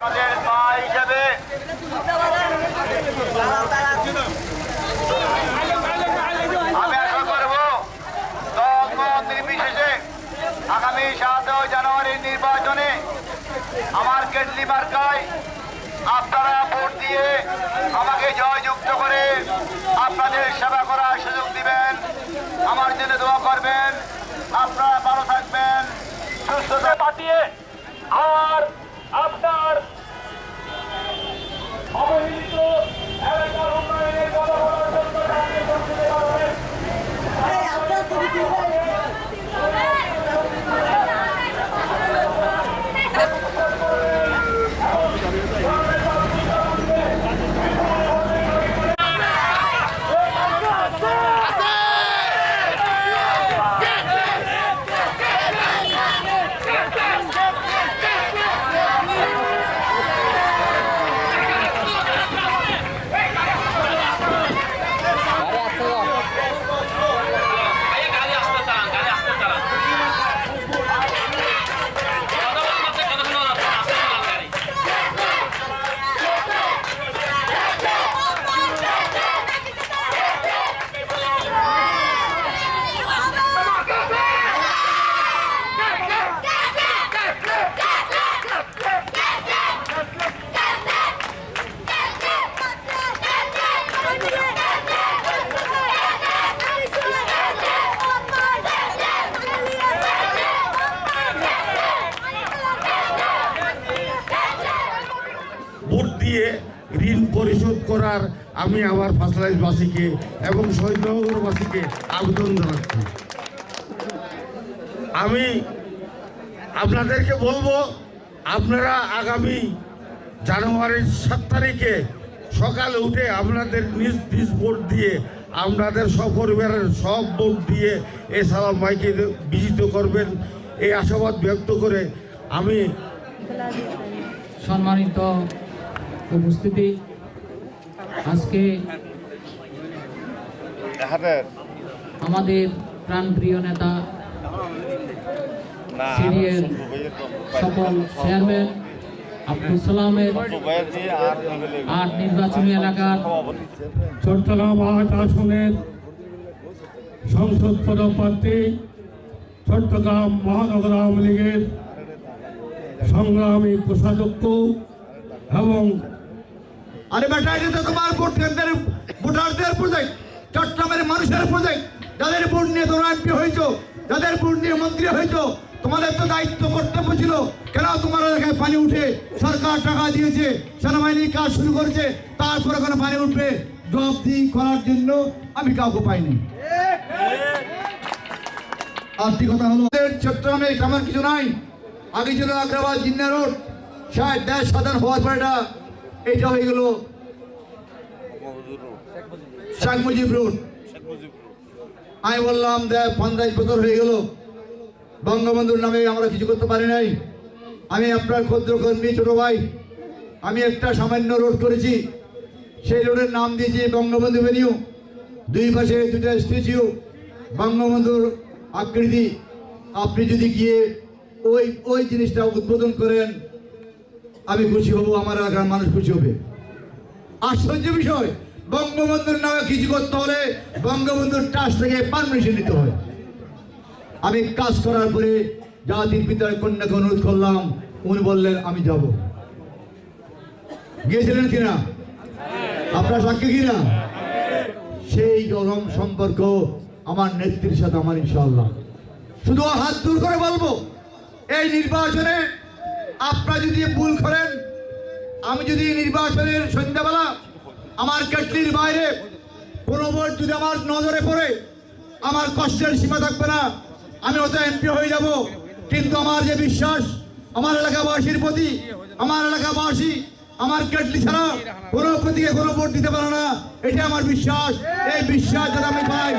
আমাদের মা হিসেবে আমি আশা করব দল নির্বিশেষে আগামী সাতই জানুয়ারির নির্বাচনে আমার কেটলি মার্কায় আপনারা ভোট দিয়ে আমাকে জয়যুক্ত করে আপনাদের সেবা করার সুযোগ দিবেন। আমার জন্য দোয়া করবেন। আপনারা ভালো থাকবেন। সুস্থতা পাঠিয়ে আর আপনার অবহেলিত এলাকার উন্নয়নের কথা বলার জন্য তাকে সংসদে পাঠাবেন। গাড়ি আসতে চালান গাড়ি আসতে চালান কথা বলতে কথা শোনা যাচ্ছে না, আসতে চালান গাড়ি ভোট দিয়ে ঋণ পরিশোধ করার আমি আমার ফাসলাইশবাসীকে এবং শহীদনগরবাসীকে আবেদন জানাচ্ছি। আমি আপনাদেরকে বলব, আপনারা আগামী জানুয়ারির সাত তারিখে সকালে উঠে আপনাদের নিজ নিজ ভোট দিয়ে, আপনাদের সপরিবারের সব ভোট দিয়ে এই সালাম ভাইকে বিজিত করবেন। এই আশাবাদ ব্যক্ত করে আমি সম্মানিত উপস্থিতি আজকে আমাদের প্রাণপ্রিয় নেতা সিরিয়ার সকল চেয়ারম্যান আব্দুল সালামের আট নির্বাচনী এলাকার চট্টগ্রাম আট আসনের সংসদ পদপ্রার্থী চট্টগ্রাম মহানগর আওয়ামী লীগের সংগ্রামী কোষাধ্যক্ষ এবং আরে বেটা এটা তো তোমার ভোট কেন্দ্রের ভোটারদের প্রজেক্ট চট্টগ্রামের মানুষের প্রজেক্ট যাদের ভোট নিয়ে তোমরা এমপি হয়েছো, যাদের ভোট নিয়ে মন্ত্রী হয়েছো, তোমাদের তো দায়িত্ব কর্তব্য ছিল। কেন তোমার এলাকায় পানি উঠে সরকার টাকা দিয়েছে, সেনাবাহিনীর কাজ শুরু করেছে, তারপরে কোনো পানি উঠবে? জবাবদি করার জন্য, আমি কাউকে পাইনি। আরেকটি কথা হলো চট্টগ্রামে তেমন কিছু নাই। আগে ছিল আগ্রাবাদ জিন্না রোড। ষাট দেশ সাধারণ হওয়ার পর এটা এটা হয়ে গেল শেখ মুজিব রোড আমি বললাম, দেখ, পঞ্চাশ বছর হয়ে গেল। বঙ্গবন্ধুর নামে আমরা কিছু করতে পারি নাই। আমি আপনার ক্ষুদ্র কর্মী, ছোট ভাই। আমি একটা সামান্য রোড করেছি। সেই রোডের নাম দিয়েছি বঙ্গবন্ধু ভেনিউ দুই পাশে দুটা স্ট্যাচু বঙ্গবন্ধুর আকৃতি। আপনি যদি গিয়ে ওই ওই জিনিসটা উদ্বোধন করেন আমি খুশি হব, আমার এলাকার মানুষ খুশি হবে। আশ্চর্য বিষয়, বঙ্গবন্ধুর নামে কিছু করতে হলে বঙ্গবন্ধুর ট্রাস্ট থেকে পারমিশন নিতে হয়। আমি কাজ করার পরে জাতির পিতার কন্যাকে অনুরোধ করলাম, উনি বললেন, আমি যাব। গিয়েছিলেন কিনা? আপনার সাক্ষী কিনা? সেই গরম সম্পর্ক আমার নেত্রীর সাথে আমার ইনশাল্লাহ শুধু হাত দূর করে বলব, এই নির্বাচনে আপনারা যদি ভুল করেন, আমি যদি নির্বাচনের সন্ধ্যাবেলা আমার কেটলির বাইরে কোনো ভোট যদি আমার নজরে পড়ে, আমার কষ্টের সীমা থাকবে না, আমি হয়তো এমপি হয়ে যাব। কিন্তু আমার যে বিশ্বাস, আমার এলাকাবাসীর প্রতি, আমার এলাকাবাসী, আমার কেটলি ছাড়া কোনো প্রতীকে কোনো ভোট দিতে পারে না এটা আমার বিশ্বাস। এই বিশ্বাস যদি আমি পাই,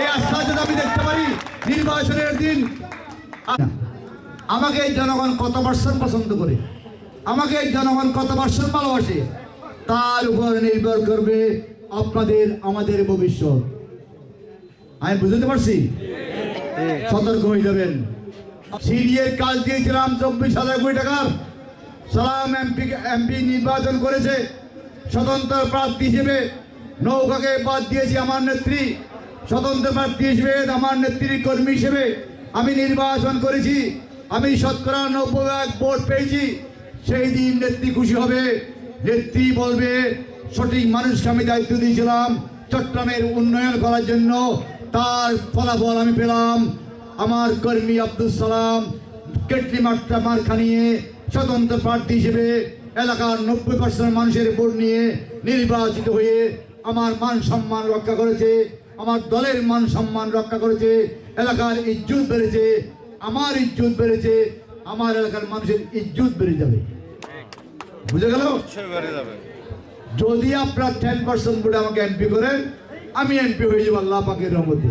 এই আস্থা যদি আমি দেখতে পারি, নির্বাচনের দিন আমাকে এই জনগণ কত পার্সেন্ট পছন্দ করে? আমাকে এই জনগণ কত পার্সেন্ট ভালোবাসে? তার উপর নির্ভর করবে আপনাদের, আমাদের ভবিষ্যৎ। আমি বুঝতে পারছি? সতর্ক হয়ে যাবেন। সিডিএর কাজ দিয়েছিলাম চব্বিশ হাজার কোটি টাকার। সালাম এমপি এমপি নির্বাচন করেছে। স্বতন্ত্র প্রার্থী হিসেবে নৌকাকে বাদ দিয়েছি আমার নেত্রী। স্বতন্ত্র প্রার্থী হিসেবে আমার নেত্রীর কর্মী হিসেবে আমি নির্বাচন করেছি। আমি শতকরা নব্বই ভাগ ভোট পেয়েছি, সেই দিন নেত্রী খুশি হবে। নেত্রী বলবে, সঠিক মানুষকে আমি দায়িত্ব দিয়েছিলাম চট্টগ্রামের উন্নয়ন করার জন্য। তার ফলাফল আমি পেলাম আমার কর্মী আব্দুল সালাম, কেটলি মাত্রা মার্কা নিয়ে স্বতন্ত্র প্রার্থী হিসেবে এলাকার নব্বই পার্সেন্ট মানুষের ভোট নিয়ে নির্বাচিত হয়ে আমার মান সম্মান রক্ষা করেছে, আমার দলের মান সম্মান রক্ষা করেছে, এলাকার ইজ্জত বেড়েছে আমার ইজ্জত বেড়েছে আমার এলাকার মানুষের ইজ্জত বেড়ে যাবে। বুঝে গেল? যদি আপনার টেন পার্সেন্ট ভোটে আমাকে এমপি করেন আমি এমপি হয়ে যাব আল্লাহ পাকের রহমতে।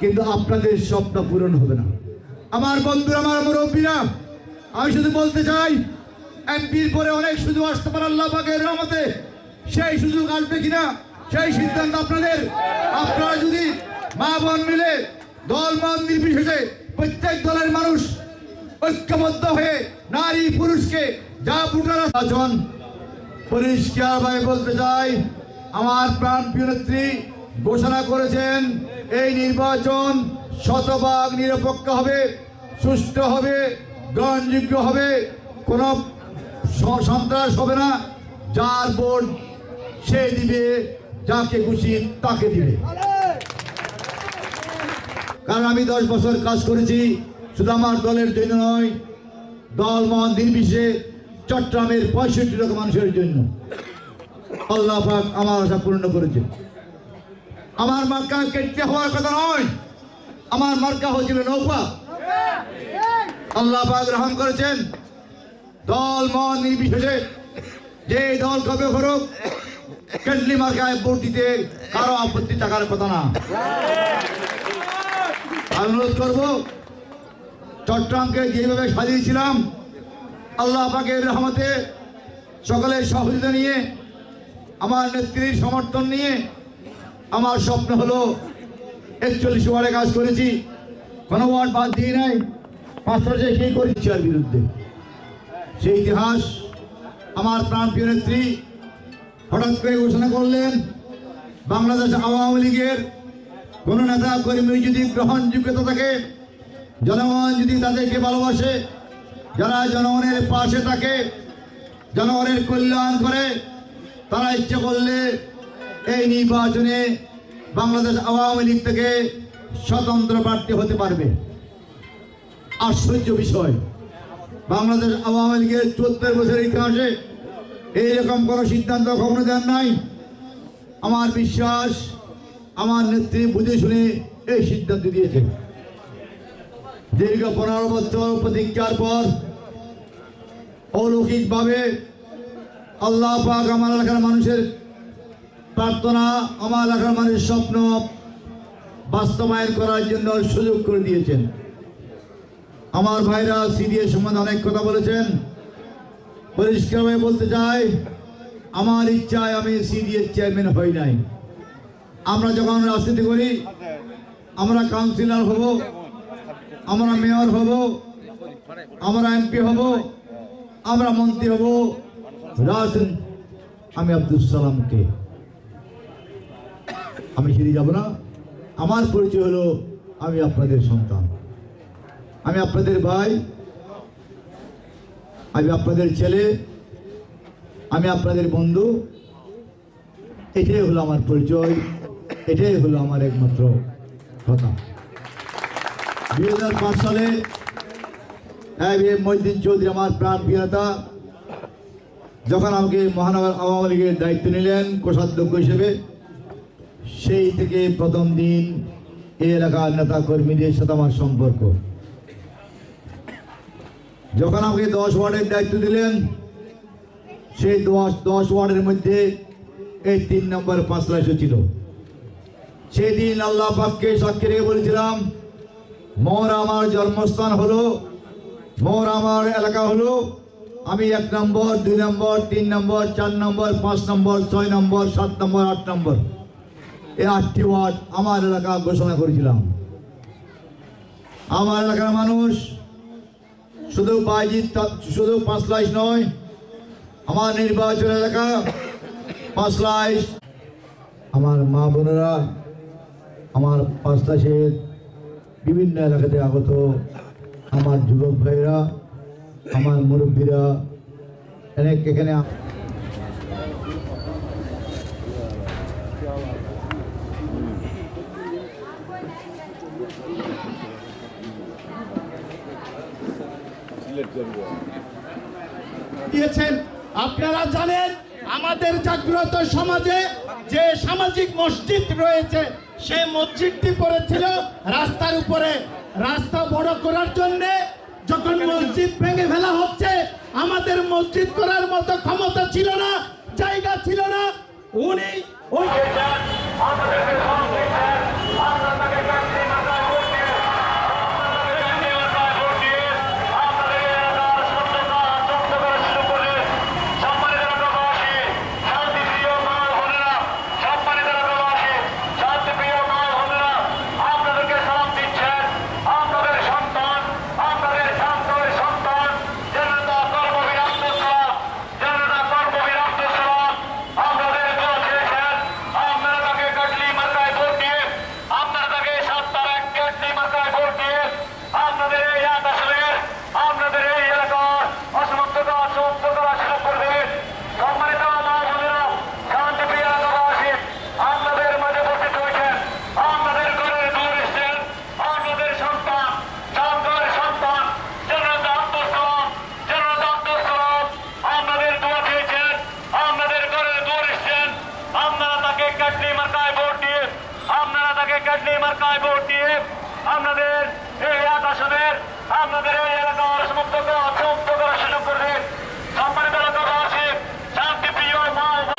কিন্তু আপনাদের স্বপ্ন পূরণ হবে না। আমার বন্ধুরা আমার মুরব্বীরা আমি শুধু বলতে চাই এমপির পরে অনেক সুযোগ আসতে পারে আল্লাহ পাকের রহমতে। সেই সুযোগ আসবে কিনা সেই সিদ্ধান্ত আপনাদের। আপনারা যদি মা বোন মিলে দল মন নির্বিশেষে প্রত্যেক দলের মানুষ ঐক্যবদ্ধ হয়ে নারী পুরুষকে যা ভোটার আচরণ পরিষ্কারভাবে বলতে চাই, আমার প্রাণ নেত্রী ঘোষণা করেছেন, এই নির্বাচন শতভাগ নিরপেক্ষ হবে, সুষ্ঠু হবে, গ্রহণযোগ্য হবে, কোনো সন্ত্রাস হবে না, যার ভোট সে দিবে, যাকে খুশি তাকে দিবে। কারণ আমি দশ বছর কাজ করেছি, শুধু আমার দলের জন্য নয়, দল মন নির্বিশেষে চট্টগ্রামের পঁয়ষট্টি লক্ষ মানুষের জন্য। আল্লাহ পাক আমার আশা পূর্ণ করেছে। আমার মার্কা কেটে হওয়ার কথা নয়, আমার মার্কা হয়েছিল নৌকা। আল্লাহ পাক গ্রহণ করেছেন। দল মন নির্বিশেষে যে দল কবে করুক কেটলি মার্কায় ভোট দিতে কারও আপত্তি থাকার কথা না। অনুরোধ করব, চট্টগ্রামকে যেভাবে সাজিয়েছিলাম, আল্লাহ পাকের রহমতে সকলের সহযোগিতা নিয়ে, আমার নেত্রীর সমর্থন নিয়ে, আমার স্বপ্ন হলো একচল্লিশ ওয়ার্ডে কাজ করেছি, কোনো ওয়ার্ড বাদ দিয়ে নাই পাঁচটা যে সেই করেছি আর বিরুদ্ধে। সেই ইতিহাস আমার প্রাণপ্রিয় নেত্রী হঠাৎ করে ঘোষণা করলেন, বাংলাদেশ আওয়ামী লীগের কোনো নেতা কর্মী যদি গ্রহণযোগ্যতা থাকে, জনগণ যদি তাদেরকে ভালোবাসে, যারা জনগণের পাশে থাকে, জনগণের কল্যাণ করে, তারা ইচ্ছে করলে এই নির্বাচনে বাংলাদেশ আওয়ামী লীগ থেকে স্বতন্ত্র প্রার্থী হতে পারবে। আশ্চর্য বিষয়। বাংলাদেশ আওয়ামী লীগের চোদ্দ বছরের ইতিহাসে এইরকম কোনো সিদ্ধান্ত কখনো দেন নাই। আমার বিশ্বাস আমার নেত্রী বুঝে শুনে এই সিদ্ধান্ত দিয়েছে দীর্ঘ পনেরো বছর প্রতীক্ষার পর অলৌকিকভাবে আল্লাহ পাক আমার এলাকার মানুষের প্রার্থনা, আমার এলাকার মানুষের স্বপ্ন বাস্তবায়ন করার জন্য সুযোগ করে দিয়েছেন। আমার ভাইরা সিডিএ সম্বন্ধে অনেক কথা বলেছেন। পরিষ্কারভাবে বলতে চাই, আমার ইচ্ছায় আমি সিডিএর চেয়ারম্যান হই নাই। আমরা যখন রাজনীতি করি, আমরা কাউন্সিলর হব, আমরা মেয়র হব, আমরা এমপি হব, আমরা মন্ত্রী হব। রাজনীতি, আমি আব্দুল সালামকে। আমি সেদিকে যাব না। আমার পরিচয় হলো আমি আপনাদের সন্তান। আমি আপনাদের ভাই, আমি আপনাদের ছেলে, আমি আপনাদের বন্ধু। এটাই হলো আমার পরিচয়। এটাই হলো আমার একমাত্র কথা। দুই হাজার পাঁচ সালে মহিদ্দিন চৌধুরী আমার প্রাণ প্রিয়তা যখন আমাকে মহানগর আওয়ামী লীগের দায়িত্ব নিলেন কোষাধ্যক্ষ হিসেবে, সেই থেকে প্রথম দিন এই এলাকার নেতা কর্মীদের সাথে আমার সম্পর্ক। যখন আমাকে দশ ওয়ার্ডের দায়িত্ব দিলেন, সেই দশ দশ ওয়ার্ডের মধ্যে এই তিন নম্বর পাঁচলা ছিল। সেই দিন আল্লাহ পাককে সাক্ষী রেখে বলেছিলাম, মোর আমার জন্মস্থান হলো, মোর আমার এলাকা হলো, আমি এক নম্বর, দুই নম্বর, তিন নম্বর, চার নম্বর, পাঁচ নম্বর, ছয় নম্বর, সাত নম্বর, আট নম্বর। এই আটটি ওয়ার্ড আমার এলাকা ঘোষণা করেছিলাম। আমার এলাকার মানুষ শুধু বাইজিৎ শুধু পাঁচ লাইশ নয়, আমার নির্বাচন এলাকা পাঁচলাই আমার মা বোনেরা আমার পাঁচলাশের বিভিন্ন এলাকাতে আগত আমার যুবক ভাইরা আমার মুরব্বীরা, অনেক এখানে দিয়েছেন। আপনারা জানেন, আমাদের জাগ্রত সমাজে যে সামাজিক মসজিদ রয়েছে সেই মসজিদটি পড়েছিল রাস্তার উপরে। রাস্তা বড় করার জন্যে যখন মসজিদ ভেঙে ফেলা হচ্ছে, আমাদের মসজিদ করার মতো ক্ষমতা ছিল না, জায়গা ছিল না। উনি ওই আপনারা তাকে সাতটার এক কেটলি মার্কায় ভোট দিয়ে আপনাদের এই আকাশের আপনাদের এই এলাকার অসমর্থতা সমর্থতা শুরু করবে সম্মানিত মা বোনেরা শান্তিপ্রিয় এলাকাবাসী আপনাদের মাঝে উপস্থিত হয়েছেন আপনাদের ঘরের দূর এসছেন আপনাদের সন্তান সন্তানের সন্তান জনতা আব্দুল সালাম জনতা আব্দুল সালাম আপনাদের দোয়া চেয়েছেন আপনাদের ঘরের দূর এসছেন আপনারা তাকে কাটলি মার্কায় ভোট দিয়ে আপনারা তাকে মার্কায় ভোট দিয়ে আপনাদের এই আকাশনের আপনাদের এই এলাকার সমস্ত সমস্ত করা সুযোগ করবে সম্মানিত এলাকাবাসী শান্তিপ্রিয় মা ও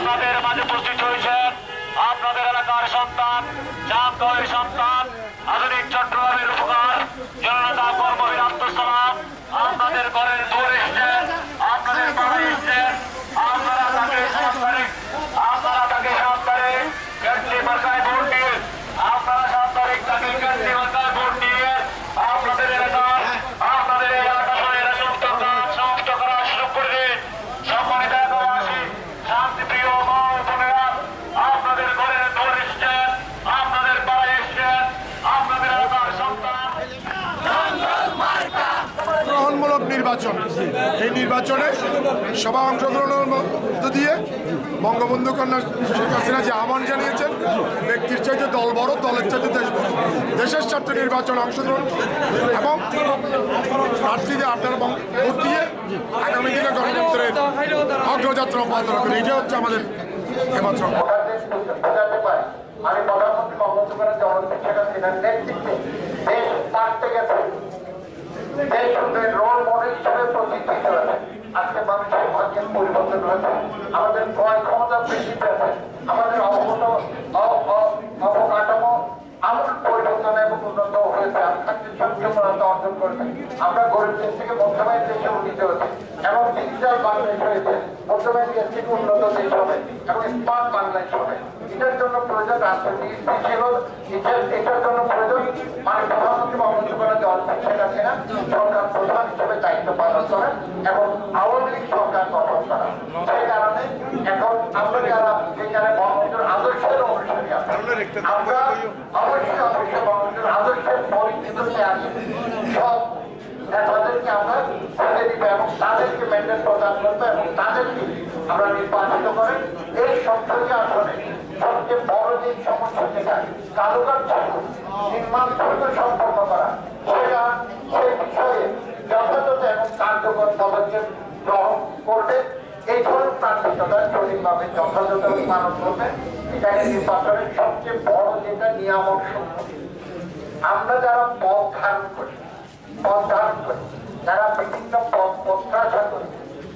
আপনাদের মাঝে উপস্থিত হয়েছেন আপনাদের এলাকার সন্তান জামগড়ের সন্তান আধুনিক চট্টগ্রামের উপকার জননেতা কর্মবীর আব্দুল সালাম আপনাদের ঘরের দূর এসছেন আপনাদের পাড়ায় এসছেন আপনারা তাকে সাত তারিখ আপনারা তাকে সাত তারিখ কেটলি মার্কায় ভোট দিয়ে আপনারা সাত তারিখ তাকে কেটলি মার্কায় ভোট দিয়ে আপনাদের এলাকার আপনাদের এই আকাশের সমস্ত কাজ সমাপ্ত করার সুযোগ করে দিন সম্মানিত এলাকাবাসী শান্তিপ্রিয় মা ও বোনেরা আপনাদের ঘরের দৌড় এসছেন আপনাদের পাড়ায় এসছেন আপনাদের এলাকার সন্তান গ্রহণমূলক নির্বাচন। এই নির্বাচনে সভা অংশগ্রহণের মধ্য দিয়ে বঙ্গবন্ধু কন্যা শেখ হাসিনা যে আহ্বান জানিয়েছেন, ব্যক্তির চাইতে দল বড়, দলের চাইতে দেশ বড়। দেশের স্বার্থে নির্বাচনে অংশগ্রহণ এবং প্রার্থীদের আপনারা ভোট দিয়ে আগামী দিনে গণতন্ত্রের অগ্রযাত্রা অব্যাহত রাখবেন এইটা হচ্ছে আমাদের একমাত্র আমি প্রধানমন্ত্রী জননেত্রী শেখ হাসিনার নেতৃত্বে গেছে দেশ ওদের রোল মডেল হিসেবে প্রতিষ্ঠিত হয়েছে আজকে মানুষের ভাগ্যের পরিবর্তন হয়েছে। আমাদের ক্রয় ক্ষমতা বৃদ্ধি পেয়েছে। আমাদের অবগত অবকাঠামো গরিব দেশ থেকে মধ্যমায়ের দেশে উন্নীত এবং ডিজিটাল এটার জন্য প্রয়োজন রাজনীতি স্থিতিশীল এটার জন্য প্রয়োজন মানে শেখ হাসিনা সরকার প্রধান হিসেবে দায়িত্ব পালন করেন এবং আওয়ামী লীগ সরকার গঠন করা সেই কারণে এখন আমরা যারা যেখানে বঙ্গবন্ধুর আদর্শের অনুসারী আছি আমরা অবশ্যই অবশ্যই বঙ্গবন্ধুর আদর্শের পরিচিতিতে আছি সব তাদেরকে আমরা ছেড়ে দিব এবং তাদেরকে ম্যান্ডেট প্রদান করব এবং তাদেরকে আমরা নির্বাচিত করে এই সংসদীয় আসনে সবচেয়ে বড় যে সমস্যা যেটা কারুকার্য নির্মাণ দ্রুত সম্পন্ন করা। সেটা সেই বিষয়ে যথাযথ এবং কার্যকর পদক্ষেপ গ্রহণ করবে। এই ধরনের প্রান্তিকতা সঠিকভাবে যথাযথ পালন করবে। এখানে নির্বাচনের সবচেয়ে বড় যেটা নিয়ামক আমরা যারা পদ ধারণ করি, পদ ধারণ করি, যারা বিভিন্ন পদ প্রত্যাশা করি